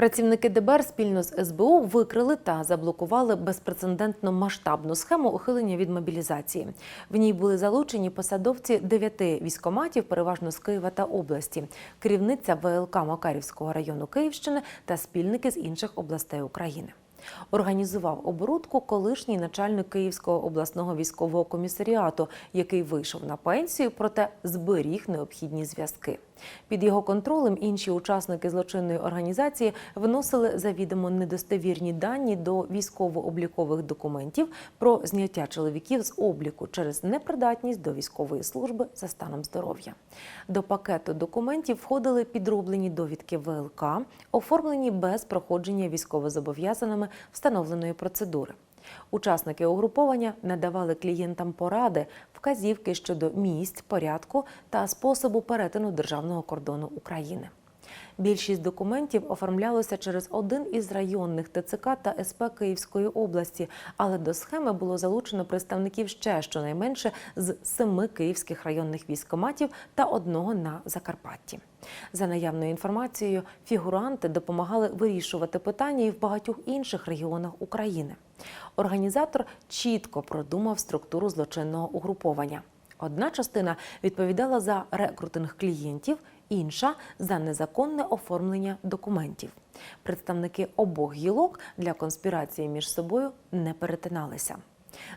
Працівники ДБР спільно з СБУ викрили та заблокували безпрецедентно масштабну схему ухилення від мобілізації. В ній були залучені посадовці дев'яти військоматів, переважно з Києва та області, керівниця ВЛК Макарівського району Київщини та спільники з інших областей України. Організував оборудку колишній начальник Київського обласного військового комісаріату, який вийшов на пенсію, проте зберіг необхідні зв'язки. Під його контролем інші учасники злочинної організації вносили завідомо недостовірні дані до військово-облікових документів про зняття чоловіків з обліку через непридатність до військової служби за станом здоров'я. До пакету документів входили підроблені довідки ВЛК, оформлені без проходження військовозобов'язаними встановленої процедури. Учасники угруповання надавали клієнтам поради, вказівки щодо місць, порядку та способу перетину державного кордону України. Більшість документів оформлялося через один із районних ТЦК та СП Київської області, але до схеми було залучено представників ще щонайменше з семи київських районних військоматів та одного на Закарпатті. За наявною інформацією, фігуранти допомагали вирішувати питання і в багатьох інших регіонах України. Організатор чітко продумав структуру злочинного угруповання. Одна частина відповідала за рекрутинг клієнтів, інша за незаконне оформлення документів. Представники обох гілок для конспірації між собою не перетиналися.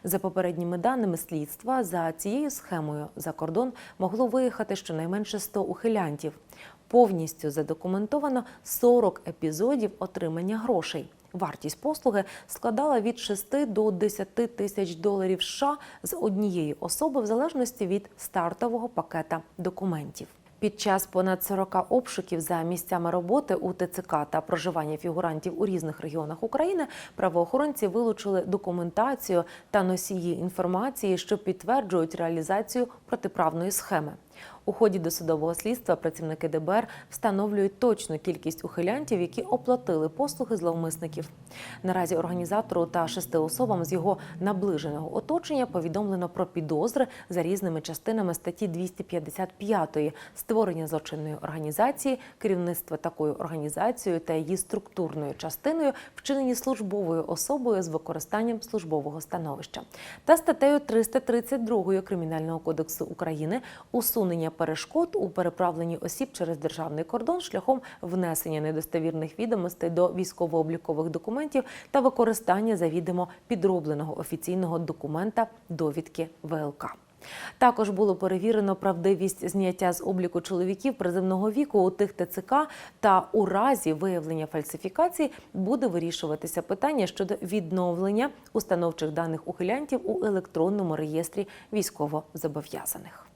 За попередніми даними слідства, за цією схемою за кордон могло виїхати щонайменше 100 ухилянтів. Повністю задокументовано 40 епізодів отримання грошей. Вартість послуги складала від 6 до 10 тисяч доларів США з однієї особи в залежності від стартового пакета документів. Під час понад 40 обшуків за місцями роботи у ТЦК та проживання фігурантів у різних регіонах України правоохоронці вилучили документацію та носії інформації, що підтверджують реалізацію протиправної схеми. У ході досудового слідства працівники ДБР встановлюють точну кількість ухилянтів, які оплатили послуги зловмисників. Наразі організатору та шести особам з його наближеного оточення повідомлено про підозри за різними частинами статті 255 створення злочинної організації, керівництво такою організацією та її структурною частиною, вчинені службовою особою з використанням службового становища, та статтею 332 Кримінального кодексу України усунення перешкод у переправленні осіб через державний кордон шляхом внесення недостовірних відомостей до військово-облікових документів та використання завідомо підробленого офіційного документа довідки ВЛК. Також було перевірено правдивість зняття з обліку чоловіків приземного віку у тих ТЦК, та у разі виявлення фальсифікацій буде вирішуватися питання щодо відновлення установчих даних ухилянтів у електронному реєстрі військовозобов'язаних.